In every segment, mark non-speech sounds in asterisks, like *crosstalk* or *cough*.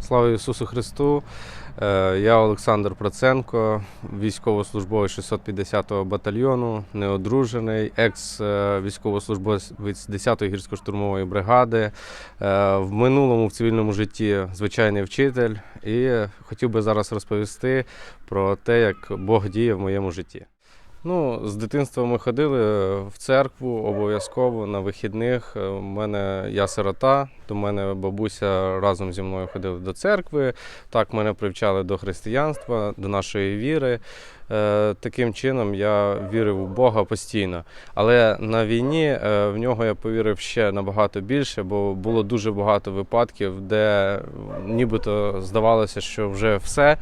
Слава Ісусу Христу! Е, Я Олександр Проценко, військовослужбовець 650-го батальйону, неодружений, екс-військовослужбовець 10-ї гірсько-штурмової бригади. Е, В минулому в цивільному житті звичайний вчитель. І хотів би зараз розповісти про те, як Бог діє в моєму житті. Ну, з дитинства ми ходили в церкву обов'язково на вихідних. У мене я сирота, до мене бабуся разом зі мною ходила до церкви. Так мене привчали до християнства, до нашої віри. Е, Таким чином я вірив у Бога постійно. Але на війні е, в нього я повірив ще набагато більше, бо було дуже багато випадків, де нібито здавалося, що вже все,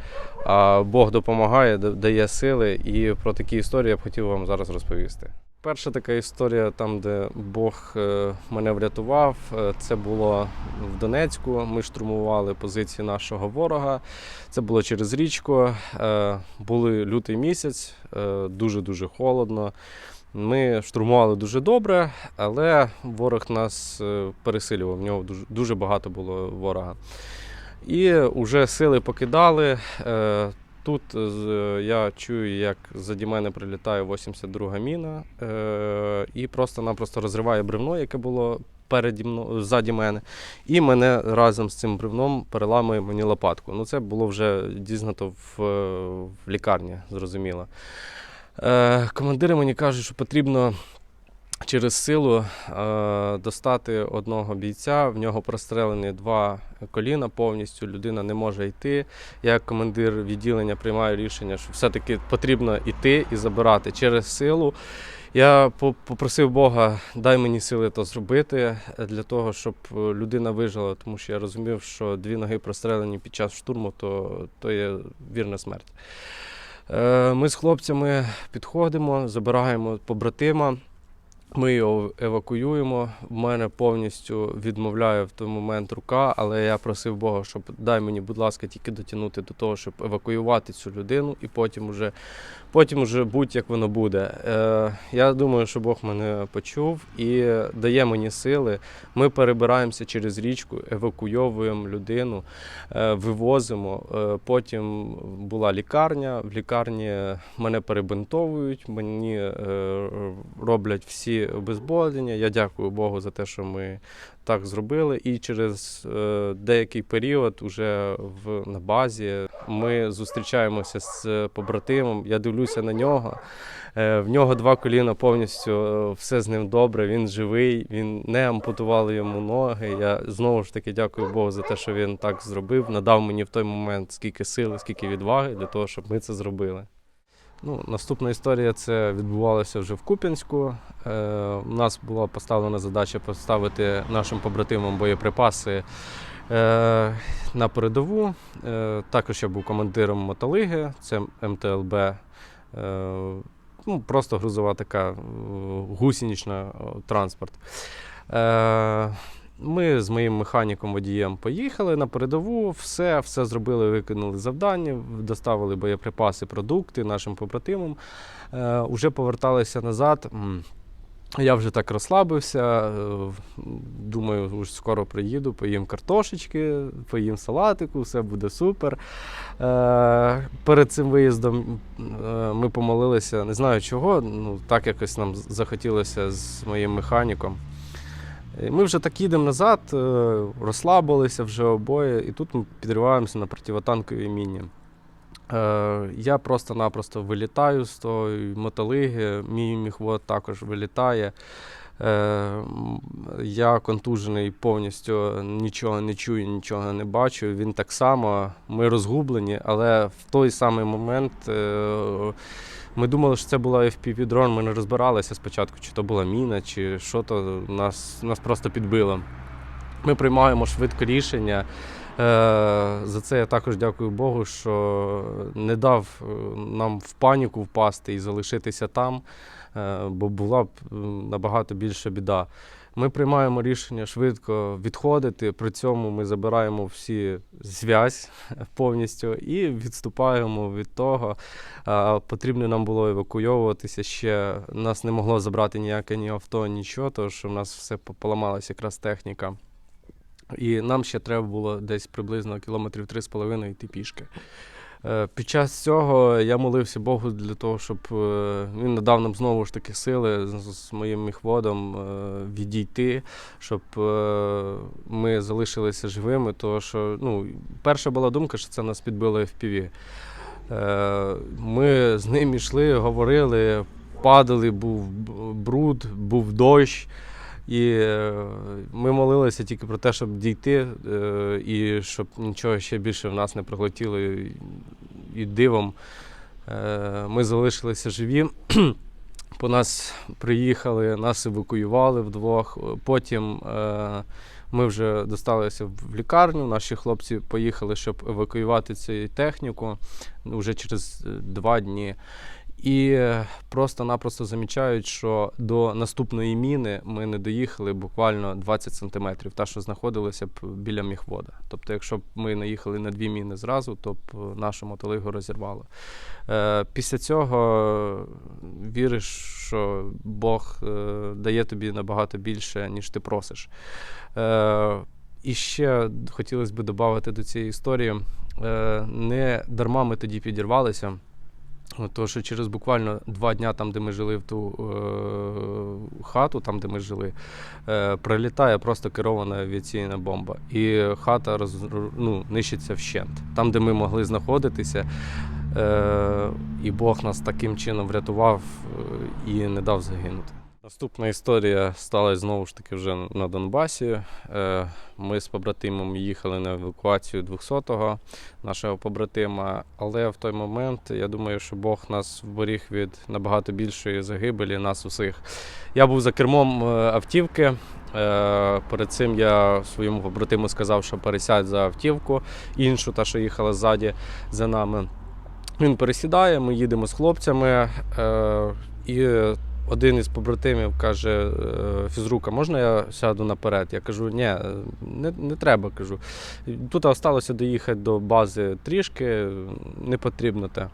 а Бог допомагає, дає сили. І про такі історії я б хотів вам зараз розповісти. Перша така історія, там, де Бог е, мене врятував, е, це було в Донецьку. Ми штурмували позиції нашого ворога. Це було через річку. Е, Були лютий місяць, дуже-дуже холодно. Ми штурмували дуже добре, але ворог нас пересилював. В нього дуже багато було ворога. І вже сили покидали. Е, Тут я чую, як заді мене прилітає 82-га міна е, і просто-напросто розриває бревно, яке було переді мною, ззаді мене. І мене разом з цим бревном переламує мені лопатку. Ну, це було вже дізнато в, в лікарні, зрозуміло. Е, командири мені кажуть, що потрібно через силу е, достати одного бійця. В нього прострелені два коліна повністю. Людина не може йти. Я, командир відділення, приймаю рішення, що все-таки потрібно йти і забирати через силу. Я попросив Бога, дай мені сили то зробити для того, щоб людина вижила, тому що я розумів, що дві ноги прострелені під час штурму, то, то є вірна смерть. Е, Ми з хлопцями підходимо, забираємо побратима. Ми його евакуюємо. В мене повністю відмовляє в той момент рука, але я просив Бога, щоб дай мені, будь ласка, тільки дотягнути до того, щоб евакуювати цю людину, і потім уже, потім уже будь-як воно буде. Е, я думаю, що Бог мене почув і дає мені сили. Ми перебираємося через річку, евакуйовуємо людину, е, вивозимо. Е, потім була лікарня. В лікарні мене перебинтовують, мені е, роблять всі обезболення. Я дякую Богу за те, що ми так зробили. І через е, деякий період, уже в, на базі, ми зустрічаємося з побратимом. Я дивлюся на нього. Е, В нього два коліна повністю, е, все з ним добре, він живий, він не ампутували йому ноги. Я знову ж таки дякую Богу за те, що він так зробив. Надав мені в той момент скільки сили, скільки відваги для того, щоб ми це зробили. Ну, наступна історія це відбувалося вже в Куп'янську. Е, у нас була поставлена задача поставити нашим побратимам боєприпаси е, на передову. Е, також я був командиром мотолиги, це МТЛБ. Е, ну, просто грузова така е, гусенична е, транспорт. Е, ми з моїм механіком водієм поїхали на передову, все, все зробили, виконали завдання, доставили боєприпаси, продукти нашим побратимам. Е, уже поверталися назад. Я вже так розслабився. е, Думаю, уж скоро приїду, поїм картошечки, поїм салатику, все буде супер. Е, Перед цим виїздом е, ми помолилися, не знаю чого, ну так якось нам захотілося з моїм механіком. І Ми вже так їдемо назад, е, розслабилися вже обоє, і тут ми підриваємося на противотанковій міні. Е, Я просто-напросто вилітаю з тої мотолиги, мій міхвод також вилітає. Е, Я контужений повністю, нічого не чую, нічого не бачу. Він так само, ми розгублені, але в той самий момент е, ми думали, що це була FPV-дрон, ми не розбиралися спочатку, чи то була міна, чи що то нас, нас просто підбило. Ми приймаємо швидко рішення. Е, За це я також дякую Богу, що не дав е, нам в паніку впасти і залишитися там, е, бо була б набагато більша біда. Ми приймаємо рішення швидко відходити, при цьому ми забираємо всі зв'язь повністю і відступаємо від того. Потрібно нам було евакуйовуватися ще. Нас не могло забрати ніяке ні авто, нічого, тому що в нас все поламалася якраз техніка. І нам ще треба було десь приблизно кілометрів 3,5 йти пішки. Е, Під час цього я молився Богу для того, щоб е, він надав нам знову ж таки сили з, моїм міхводом е, відійти, щоб ми залишилися живими. Тому що ну, перша була думка, що це нас підбило FPV. Е, Ми з ним йшли, говорили, падали, був бруд, був дощ. І ми молилися тільки про те, щоб дійти, і щоб нічого ще більше в нас не проглотіло. І, дивом е, ми залишилися живі. *clears throat* По нас приїхали, нас евакуювали вдвох. Потім е, ми вже досталися в лікарню. Наші хлопці поїхали, щоб евакуювати цю техніку вже через е, два дні. І е, просто-напросто замічають, що до наступної міни ми не доїхали буквально 20 сантиметрів, та, що знаходилася б біля міхвода. Тобто, якщо б ми наїхали на дві міни зразу, то б е, нашу мотолигу розірвало. Е, після цього віриш, що Бог дає тобі набагато більше, ніж ти просиш. І ще хотілося б додати до цієї історії. Не дарма ми тоді підірвалися. Тому що через буквально два дня, там, де ми жили в ту е, хату, там, де ми жили, е, прилітає просто керована авіаційна бомба. І хата роз, ну, нищиться вщент. Там, де ми могли знаходитися, е, і Бог нас таким чином врятував е, і не дав загинути. Наступна історія сталася знову ж таки вже на Донбасі. Е, Ми з побратимом їхали на евакуацію 200-го нашого побратима, але в той момент я думаю, що Бог нас вберіг від набагато більшої загибелі, нас усіх. Я був за кермом е, автівки. Е, Перед цим я своєму побратиму сказав, що пересядь за автівку, іншу, та, що їхала ззаді за нами. Він пересідає, ми їдемо з хлопцями. І один із побратимів каже: е, фізрука, можна я сяду наперед? Я кажу, ні, е, не, не треба. кажу. Тут залишилося доїхати до бази трішки, не потрібно те.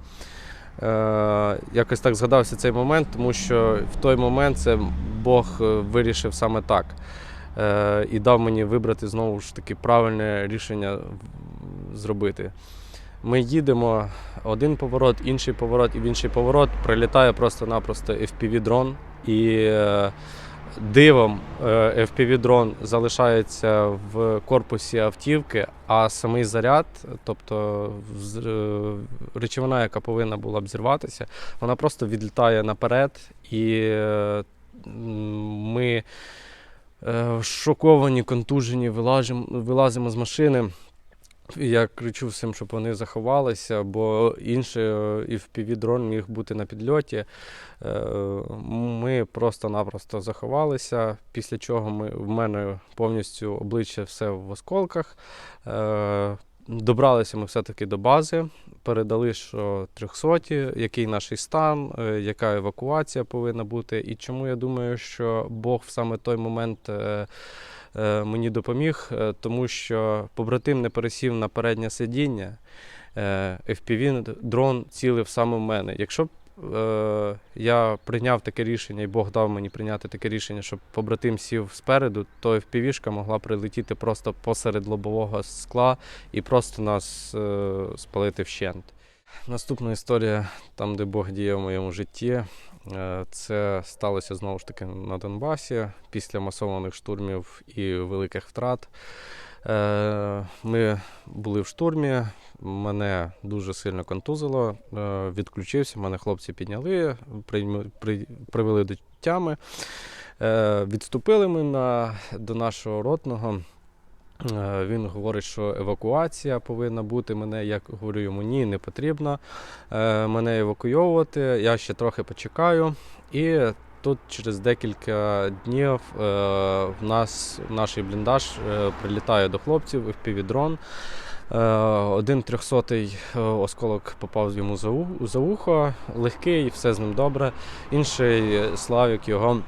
Е, якось так згадався цей момент, тому що в той момент це Бог вирішив саме так. І дав мені вибрати знову ж таки правильне рішення зробити. Ми їдемо один поворот, інший поворот і в інший поворот прилітає просто-напросто FPV-дрон. І е, дивом е, FPV-дрон залишається в корпусі автівки, а самий заряд, тобто е, речовина, яка повинна була б зірватися, вона просто відлітає наперед, і ми шоковані, контужені, вилажимо, вилазимо з машини. Я кричу всім, щоб вони заховалися, бо інший е, і в дрон міг бути на підльоті. Е, Ми просто-напросто заховалися, після чого ми, в мене повністю обличчя все в осколках. Е, Добралися ми все-таки до бази, передали, що 300, який наш стан, е, яка евакуація повинна бути. І чому я думаю, що Бог в саме той момент е, е, мені допоміг, е, тому що побратим не пересів на переднє сидіння. Е, FPV-дрон цілив саме в мене. Якщо б е, я прийняв таке рішення, і Бог дав мені прийняти таке рішення, щоб побратим сів спереду, то FPV-шка могла прилетіти просто посеред лобового скла і просто нас е, спалити вщент. Наступна історія, там, де Бог діє в моєму житті, е, це сталося знову ж таки на Донбасі після масованих штурмів і великих втрат. Е, Ми були в штурмі, мене дуже сильно контузило, е, відключився, мене хлопці підняли, привели до тями. Відступили ми на, до нашого ротного. Е, Він говорить, що евакуація повинна бути. Мене я говорю йому ні, не потрібно е, мене евакуйовувати. Я ще трохи почекаю. І тут через декілька днів е, в нас в наш бліндаж прилітає до хлопців FPV-дрон. Е, Один трьохсотий осколок попав йому за, вухо, легкий, все з ним добре. Інший Славік його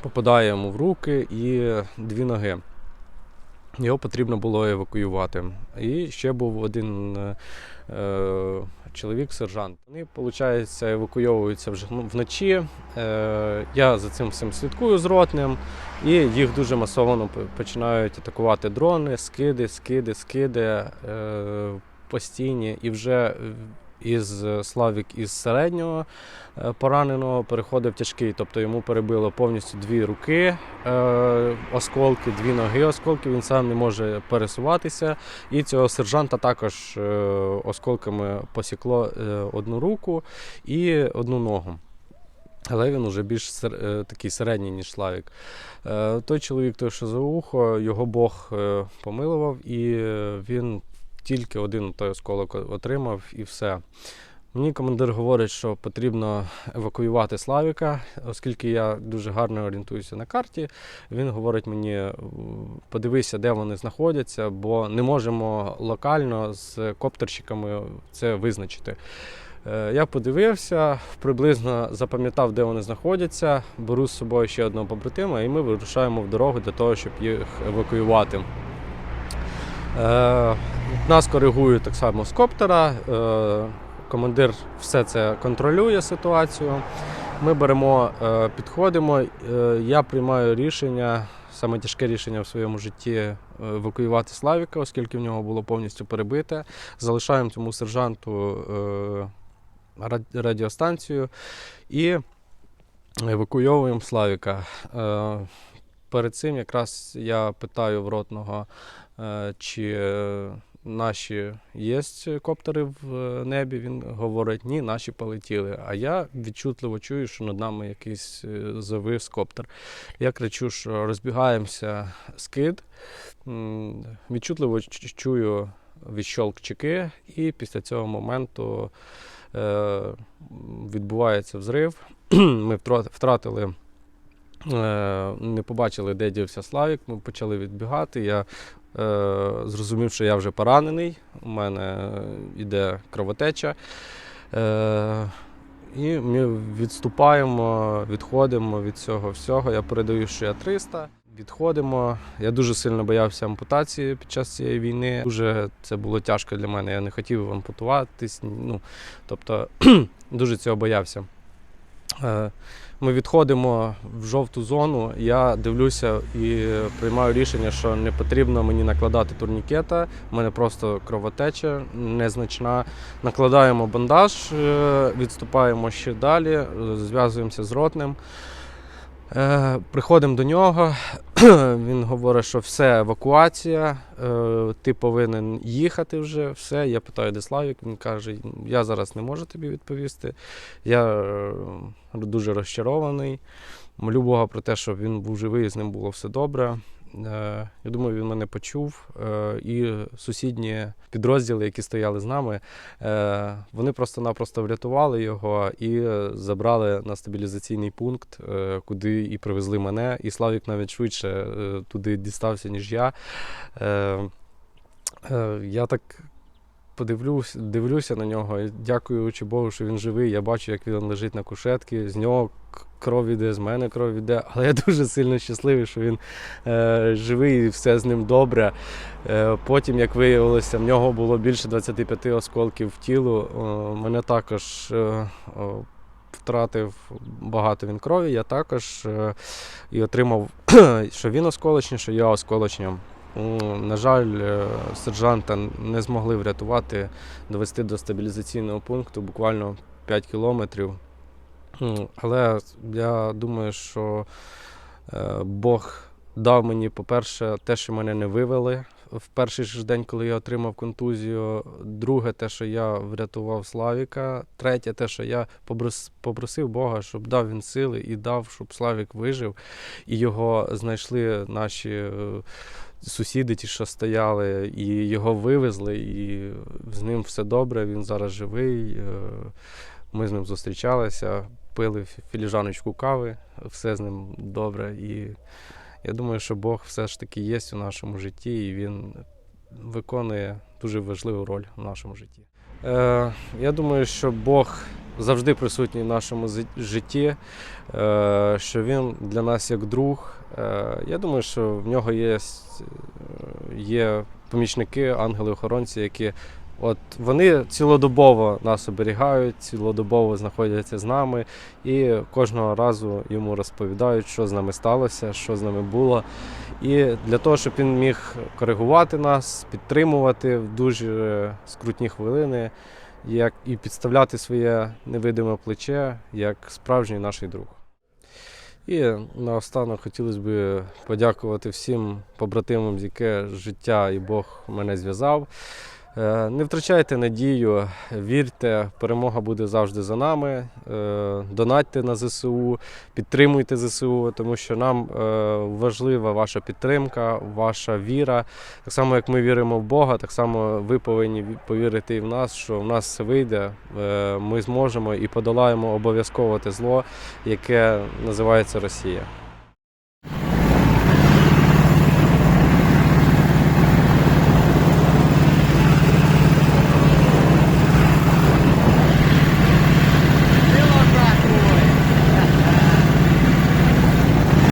попадає йому в руки і дві ноги. Його потрібно було евакуювати. І ще був один е, е, чоловік, сержант. Вони, виходить, евакуйовуються вже ну, вночі. Е, я за цим всім слідкую з ротним. І їх дуже масово починають атакувати дрони, скиди, скиди, скиди е, постійні. І вже е, із е, Славік із середнього е, пораненого переходив тяжкий, тобто йому перебило повністю дві руки е, осколки, дві ноги осколки. Він сам не може пересуватися. І цього сержанта також осколками посікло одну руку і одну ногу. Але він уже більш такий середній, ніж Славік. Той чоловік, той, що за ухо, його Бог помилував, і він тільки один той осколок отримав, і все. Мені командир говорить, що потрібно евакуювати Славіка, оскільки я дуже гарно орієнтуюся на карті. Він говорить мені: «Е, подивися, де вони знаходяться, бо не можемо локально з коптерщиками це визначити. Е, Я подивився, приблизно запам'ятав, де вони знаходяться, беру з собою ще одного побратима, і ми вирушаємо в дорогу для того, щоб їх евакуювати. Нас коригують так само з коптера. е, Командир все це контролює ситуацію. Ми беремо, е, підходимо. е, Я приймаю рішення, саме тяжке рішення в своєму житті евакуювати Славіка, оскільки в нього було повністю перебите. Залишаємо цьому сержанту радіостанцію і евакуйовуємо Славіка. Перед цим якраз я питаю в ротного, чи наші є коптери в е, небі. Він говорить, ні, наші полетіли. А я відчутливо чую, що над нами якийсь е, завис коптер. Я кричу, що розбігаємося скид. Відчутливо чую відщолк чеки, і після цього моменту е, відбувається взрив. *clears throat* Ми втратили. Не побачили, де дівся Славік. Ми почали відбігати. Я е, зрозумів, що я вже поранений. У мене йде кровотеча. Е, і ми відступаємо, відходимо від цього всього. Я передаю, що я 300. Відходимо. Я дуже сильно боявся ампутації під час цієї війни. Дуже це було тяжко для мене. Я не хотів ампутуватись. Ну, тобто *clears throat* дуже цього боявся. Е, Ми відходимо в жовту зону. Я дивлюся і приймаю рішення, що не потрібно мені накладати турнікета. У мене просто кровотеча незначна. Накладаємо бандаж, е, відступаємо ще далі, зв'язуємося з ротним. Е, Приходимо до нього. *clears throat* Він говорить, що все, евакуація, е, ти повинен їхати вже. Все. Я питаю, де Славік. Він каже: я зараз не можу тобі відповісти. Я е, дуже розчарований. Молю Бога про те, щоб він був живий, з ним було все добре. Е, Я думаю, він мене почув. Е, І сусідні підрозділи, які стояли з нами, е, вони просто-напросто врятували його і забрали на стабілізаційний пункт, куди і привезли мене. І Славік навіть швидше туди дістався, ніж я. Я так подивлюсь, дивлюся на нього і дякуючи Богу, що він живий. Я бачу, як він лежить на кушетці, з нього кров іде, з мене кров іде. Але я дуже сильно щасливий, що він е, живий і все з ним добре. Е, потім, як виявилося, в нього було більше 25 осколків в тілу. О, мене також е, втратив багато він крові. Я також е, і отримав, *clears throat* що він осколочний, що я осколочня. М, На жаль, е, сержанта не змогли врятувати, довести до стабілізаційного пункту буквально 5 кілометрів. Але я думаю, що е, Бог дав мені, по-перше, те, що мене не вивели в перший ж день, коли я отримав контузію. Друге, те, що я врятував Славіка. Третє, те, що я попросив Бога, щоб дав він сили і дав, щоб Славік вижив, і його знайшли наші. Сусіди, ті, що стояли, і його вивезли, і з ним все добре. Він зараз живий. е, Ми з ним зустрічалися, пили філіжаночку кави, все з ним добре. І я думаю, що Бог все ж таки є у нашому житті, і він виконує дуже важливу роль в нашому житті. Е, я думаю, що Бог завжди присутній в нашому житті, е, що він для нас як друг. Е, я думаю, що в нього є, є помічники, ангели-охоронці, які От вони цілодобово нас оберігають, цілодобово знаходяться з нами і кожного разу йому розповідають, що з нами сталося, що з нами було. І для того, щоб він міг коригувати нас, підтримувати в дуже скрутні хвилини, як і підставляти своє невидиме плече як справжній наш друг. І наостанок хотілося б подякувати всім побратимам, з яке життя і Бог мене зв'язав. Е, Не втрачайте надію, вірте, перемога буде завжди за нами. Е, Донатьте на ЗСУ, підтримуйте ЗСУ, тому що нам е, важлива ваша підтримка, ваша віра. Так само, як ми віримо в Бога, так само ви повинні повірити і в нас, що в нас все вийде. Ми зможемо і подолаємо обов'язково те зло, яке називається Росія.